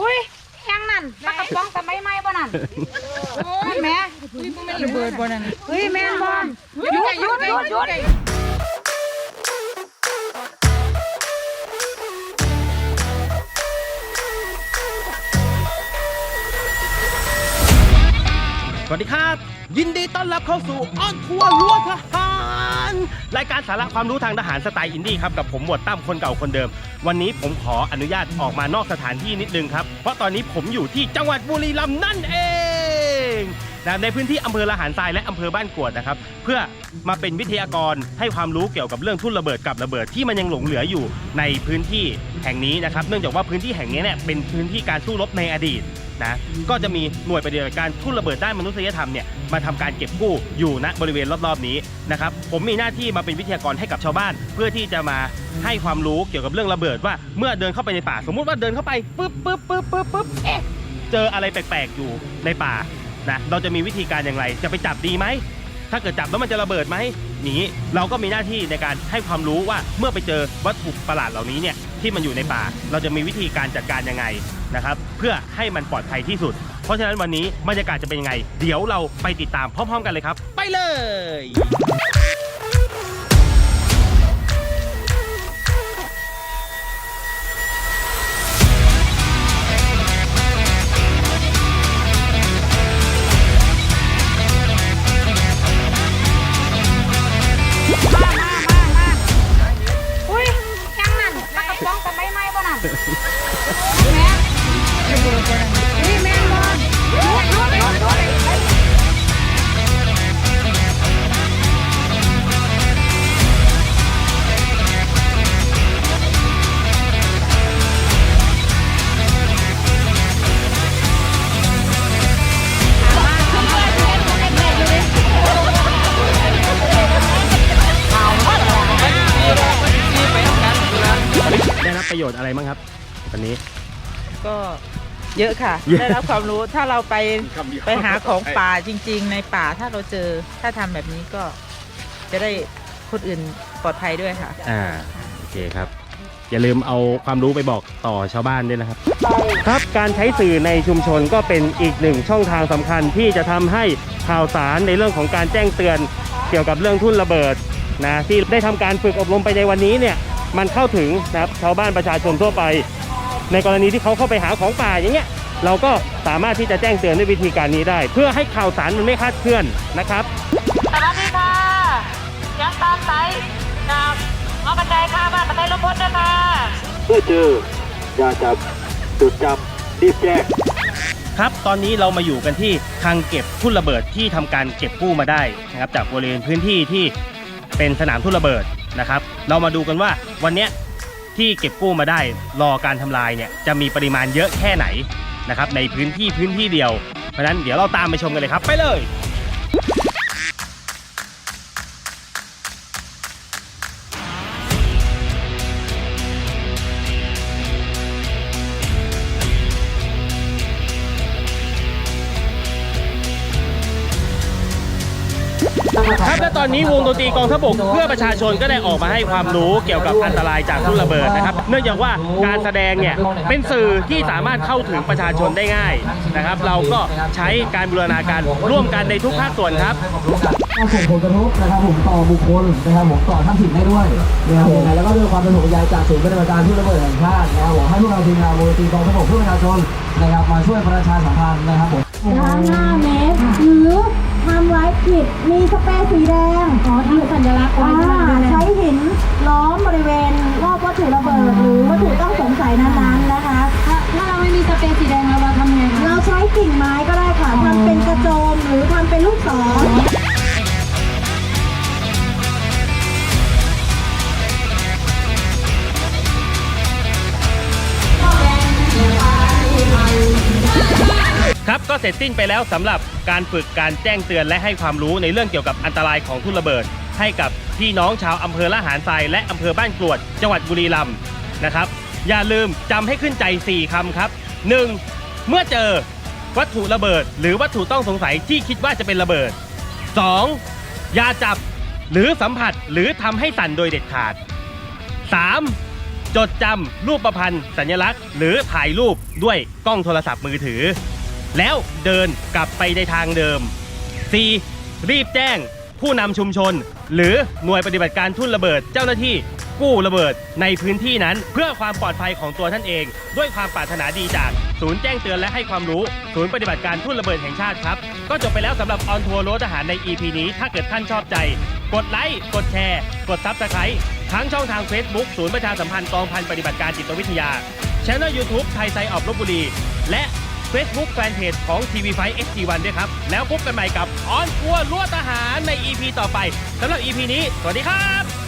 อุ้ยยังนั่นแล้วกระป๋องสมัยใหม่บ่นั่นนั่นแหม่ระเบิดบ่นั่นเฮ้ยแม่นบ่หยุดหยุดหยุดหยุดสวัสดีครับ ยินดีต้อนรับเข้าสู่ออนทัวร์ล้วนทหาร รายการสาระความรู้ทางทหารสไตล์อินดี้ครับกับผมหมวดตั้มคนเก่าคนเดิม วันนี้ผมขออนุญาตออกมานอกสถานที่นิดนึงครับ เพราะตอนนี้ผมอยู่ที่จังหวัดบุรีรัมย์นั่นเอง นะในพื้นที่อำเภอละหารทรายและอำเภอบ้านกวดนะครับ เพื่อมาเป็นวิทยากรให้ความรู้เกี่ยวกับเรื่องทุ่นระเบิดกับระเบิดที่มันยังหลงเหลืออยู่ในพื้นที่แห่งนี้นะครับ เนื่องจากว่าพื้นที่แห่งนี้เนี่ยเป็นพื้นที่การสู้รบในอดีตนะก็จะมีหน่วยปฏิบัติการทุ่นระเบิดด้านมนุษยธรรมเนี่ยมาทำการเก็บกู้อยู่ณบริเวณรอบๆนี้นะครับผมมีหน้าที่มาเป็นวิทยากรให้กับชาวบ้าน เพื่อที่จะมาให้ความรู้เกี่ยวกับเรื่องระเบิดว่าเมื่อเดินเข้าไปในป่า สมมุติว่าเดินเข้าไปปุ๊บปุ๊บปุ๊บปุ๊บปุ๊บเอ๊ะเจออะไรแปลกๆอยู่ในป่า นะเราจะมีวิธีการอย่างไร จะไปจับดีไหมถ้าเกิดจับแล้วมันจะระเบิดไหมนี้เราก็มีหน้าที่ในการให้ความรู้ว่าเมื่อไปเจอวัตถุประหลาดเหล่านี้เนี่ยที่มันอยู่ในป่า เราจะมีวิธีการจัดการยังไงนะครับ เพื่อให้มันปลอดภัยที่สุด เพราะฉะนั้นวันนี้บรรยากาศจะเป็นยังไง เดี๋ยวเราไปติดตามพร้อม ๆ กันเลยครับ ไปเลยอุ้ย ประโยชน์อะไรบ้างครับวันนี้ ก็เยอะค่ะ เยอะ ได้รับความรู้ถ้าเราไปไปหาของป่าจริง ๆ ในป่าถ้าเราเจอถ้าทำแบบนี้ก็จะได้คนอื่นปลอดภัยด้วยค่ะ อ่าโอเคครับ อย่าลืมเอาความรู้ไปบอกต่อชาวบ้านด้วยนะครับ ครับการใช้สื่อในชุมชนก็เป็นอีกหนึ่งช่องทางสำคัญที่จะทำให้ข่าวสารในเรื่องของการแจ้งเตือน เกี่ยวกับเรื่องทุ่นระเบิดนะที่ได้ทำการฝึกอบรมไปในวันนี้เนี่ย มันเข้าถึงนะครับชาวบ้านประชาชนทั่วไป ในกรณีที่เขาเข้าไปหาของป่าอย่างเงี้ยเราก็สามารถที่จะแจ้งเตือนด้วยวิธีการนี้ได้ เพื่อให้ข่าวสารมันไม่คลาดเคลื่อนนะครับสวัสดีค่ะยังตามสายจากเอาบันไดค่ะบ้านบันไดลมพลด้วยค่ะเมื่อเจออย่าจับจุดจับรีบแจ้งครับ ตอนนี้เรามาอยู่กันที่คลังเก็บทุ่นระเบิดที่ทำการเก็บกู้มาได้นะครับจากบริเวณพื้นที่ที่เป็นสนามทุ่นระเบิดนะครับ เรามาดูกันว่าวันนี้ที่เก็บกู้มาได้รอการทำลายเนี่ยจะมีปริมาณเยอะแค่ไหนนะครับในพื้นที่พื้นที่เดียว เพราะนั้นเดี๋ยวเราตามไปชมกันเลยครับ ไปเลย ตอนนี้วงดนตรีกองทัพบกเพื่อประชาชนก็ได้ออกมาให้ความรู้เกี่ยวกับอันตรายจากทุ่นระเบิดนะครับ เนื่องจากว่าการแสดงเนี่ยเป็นสื่อที่สามารถเข้าถึงประชาชนได้ง่ายนะครับ เราก็ใช้การบูรณาการร่วมกันในทุกภาคส่วนครับก็ส่งผลกระทบนะครับผมต่อบุคคลนะครับผมต่อท่านถิ่นได้ด้วยนะครับผมแล้วก็ด้วยความเป็นห่วงใยจากศูนย์ปฏิบัติการที่ระเบิดแห่งชาตินะครับผมให้พวกเราทีมงานมูลนิธิกองทัพบกเพื่อประชาชนนะครับมาช่วยประชาสัมพันธ์นะครับผม มีสเปรย์สีแดงอ๋อทำสัญลักษณ์ไว้ใช้หินล้อมบริเวณรอบวัตถุระเบิดหรือวัตถุต้องสงสัยนั้นๆนะคะ ถ้าเราไม่มีสเปรย์สีแดงเราทำไงเราใช้กิ่งไม้ก็ได้ค่ะทำเป็นกระโจมหรือทำเป็นลูกศร เสร็จสิ้นไปแล้วสำหรับการฝึกการแจ้งเตือนและให้ความรู้ในเรื่องเกี่ยวกับอันตรายของทุ่นระเบิด ให้กับพี่น้องชาวอำเภอละหารทรายและอำเภอบ้านกรวด จังหวัดบุรีรัมย์นะครับ อย่าลืมจำให้ขึ้นใจ 4คำครับ 1. เมื่อเจอวัตถุระเบิด หรือวัตถุต้องสงสัยที่คิดว่าจะเป็นระเบิด 2. อย่าจับหรือสัมผัสหรือทำให้สั่นโดยเด็ดขาด 3. จดจำรูปประพันธ์สัญลักษณ์ หรือถ่ายรูปด้วยกล้องโทรศัพท์มือถือ แล้วเดินกลับไปในทางเดิม 4. รีบแจ้งผู้นำชุมชน หรือหน่วยปฏิบัติการทุ่นระเบิดเจ้าหน้าที่กู้ระเบิดในพื้นที่นั้น เพื่อความปลอดภัยของตัวท่านเอง ด้วยความปรารถนาดีจาก ศูนย์แจ้งเตือนและให้ความรู้ ศูนย์ปฏิบัติการทุ่นระเบิดแห่งชาติครับ ก็จบไปแล้วสำหรับออนทัวร์รถทหารใน EP นี้ ถ้าเกิดท่านชอบใจ กดไลค์กดแชร์ กดซับสไครต์ทั้งช่องทาง Facebook ศูนย์ประชาสัมพันธ์กองพันปฏิบัติการจิตวิทยาช่อง YouTube ไทยไซออฟลบบุรี และ Facebook Fanpage ของ TV5 XG1 ด้วยครับ แล้วพบกันใหม่กับออนทัวร์รั้วทหารใน EP ต่อไปสำหรับ EP นี้ สวัสดีครับ